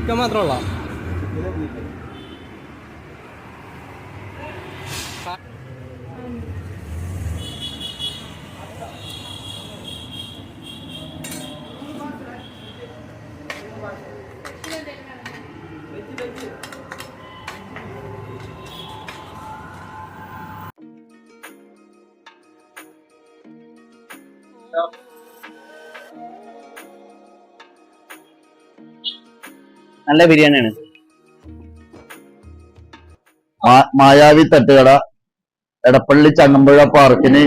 Chicken മാത്രമുള്ള? നല്ല ബിരിയാണിയാണ്. മായാവി തട്ടുകട എടപ്പള്ളി ചങ്ങമ്പുഴ പാർക്കിന്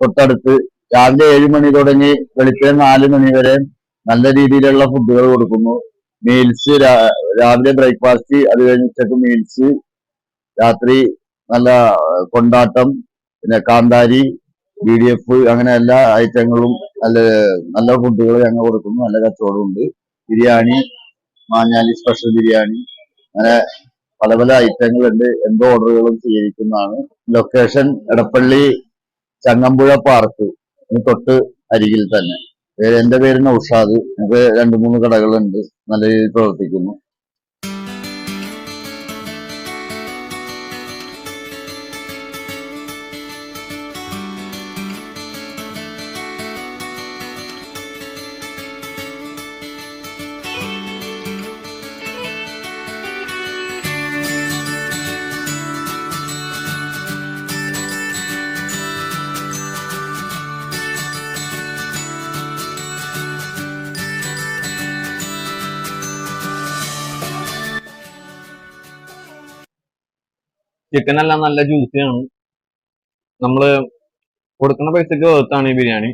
തൊട്ടടുത്ത് രാവിലെ ഏഴ് മണി തുടങ്ങി വെളുപ്പിന് നാല് മണി വരെ നല്ല രീതിയിലുള്ള ഫുഡുകൾ കൊടുക്കുന്നു. മീൽസ് രാവിലെ ബ്രേക്ക്ഫാസ്റ്റ് അത് കഴിഞ്ഞ് ഉച്ചയ്ക്ക് മീൽസ് രാത്രി നല്ല കൊണ്ടാട്ടം പിന്നെ കാന്താരി ബി ഡി എഫ് അങ്ങനെ എല്ലാ ഐറ്റങ്ങളും നല്ല നല്ല ഫുഡുകൾ ഞങ്ങൾ കൊടുക്കുന്നു. നല്ല കച്ചവടമുണ്ട് ബിരിയാണി മാഞ്ഞാലി സ്പെഷ്യൽ ബിരിയാണി. അങ്ങനെ പല പല ഐറ്റങ്ങളുണ്ട്. എന്തോ ഓർഡറുകളും സ്വീകരിക്കുന്നതാണ്. ലൊക്കേഷൻ എടപ്പള്ളി ചങ്ങമ്പുഴ പാർക്ക് തൊട്ട് അരികിൽ തന്നെ. എന്റെ പേര് നൗഷാദ്. ഞങ്ങൾക്ക് രണ്ട് മൂന്ന് കടകളുണ്ട്. നല്ല രീതിയിൽ പ്രവർത്തിക്കുന്നു. ചിക്കൻ എല്ലാം നല്ല ജ്യൂസിയാണ് നമ്മൾ കൊടുക്കുന്ന പൈസക്ക് വേർത്താണ് ഈ ബിരിയാണി.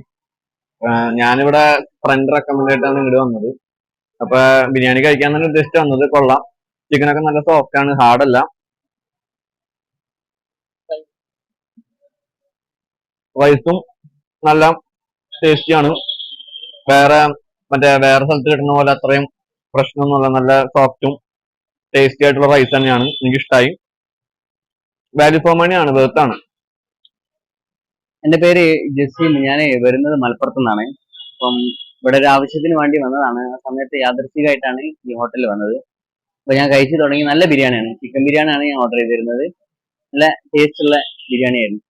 ഞാനിവിടെ ഫ്രണ്ട് റെക്കമെൻഡ് ആയിട്ടാണ് ഇങ്ങോട്ട് വന്നത്. അപ്പൊ ബിരിയാണി കഴിക്കാൻ തന്നെ ഉദ്ദേശിച്ച് വന്നത് കൊള്ളാം. ചിക്കനൊക്കെ നല്ല സോഫ്റ്റ് ആണ് ഹാർഡ് അല്ല. റൈസും നല്ല ടേസ്റ്റിയാണ് വേറെ മറ്റേ വേറെ സ്ഥലത്ത് കിട്ടുന്ന പോലെ അത്രയും പ്രശ്നമൊന്നുമില്ല നല്ല സോഫ്റ്റും ടേസ്റ്റി ആയിട്ടുള്ള റൈസ് തന്നെയാണ്. എനിക്ക് ഇഷ്ടമായി വാല്യൂ ഫോർ മണി ആണ് വേർത്താണ് എന്റെ പേര് ജസീം ഞാൻ വരുന്നത് മലപ്പുറത്തു നിന്നാണ് അപ്പം ഇവിടെ ഒരു ആവശ്യത്തിന് വേണ്ടി വന്നതാണ്. ആ സമയത്ത് യാദൃശികമായിട്ടാണ് ഈ ഹോട്ടലിൽ വന്നത്. അപ്പൊ ഞാൻ കഴിച്ചു തുടങ്ങി. നല്ല ബിരിയാണിയാണ്. ചിക്കൻ ബിരിയാണിയാണ് ഞാൻ ഓർഡർ ചെയ്തിരുന്നത്. നല്ല ടേസ്റ്റ് ഉള്ള ബിരിയാണി ആയിരുന്നു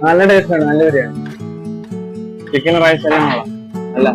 നല്ല ടേസ്റ്റ് ആണ് നല്ല ബിരിയാണി ചിക്കൻ റൈസ് എല്ലാം. അല്ല